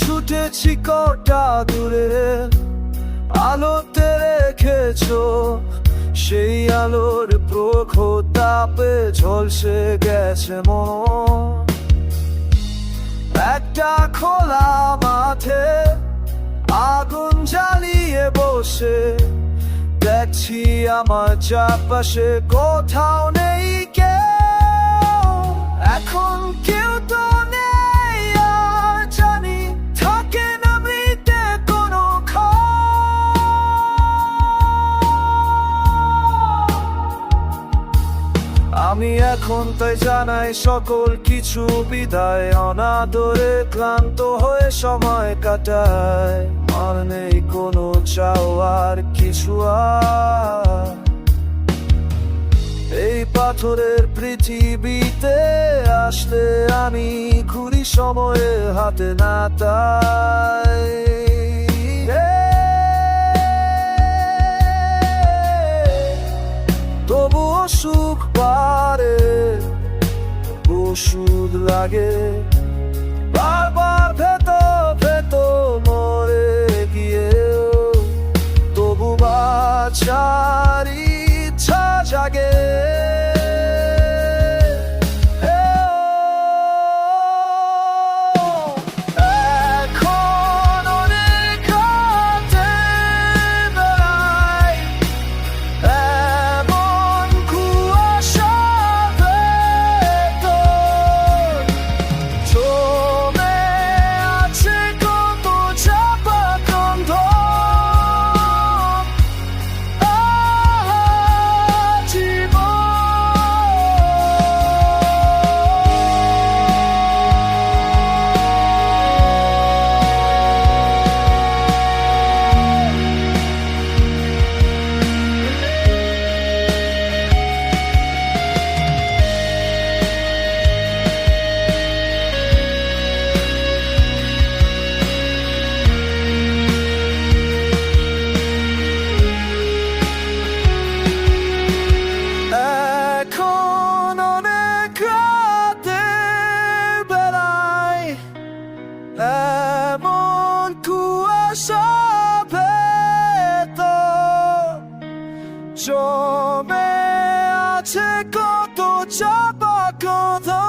ছুটেছি কটা দূরে, আলোতে রেখেছো সেই আলোর প্রখর তাপে ঝলসে গেছে মন। একটা খোলা মাঠে আগুন জ্বালিয়ে বসে, দেখছি আমার চারপাশে কোথাও নেই কেউ। এখন কেউ তো আমি এখন তাই জানাই সকল কিছু বিদায়। অনাদরে ক্লান্ত হয়ে সময় কাটায়। আর নেই কোনো চাওয়ার কিছু এই পাথরের পৃথিবীতে আসলে আমি ঘুরি সময়ে হাতে না তাই। তবুও পারে ওষুধ লাগে। বারবার ভেত ভেত মরে গিয়ে তবু বাঁচার কুয়াশা ভেতর জমে আছে কত চাপা কথা।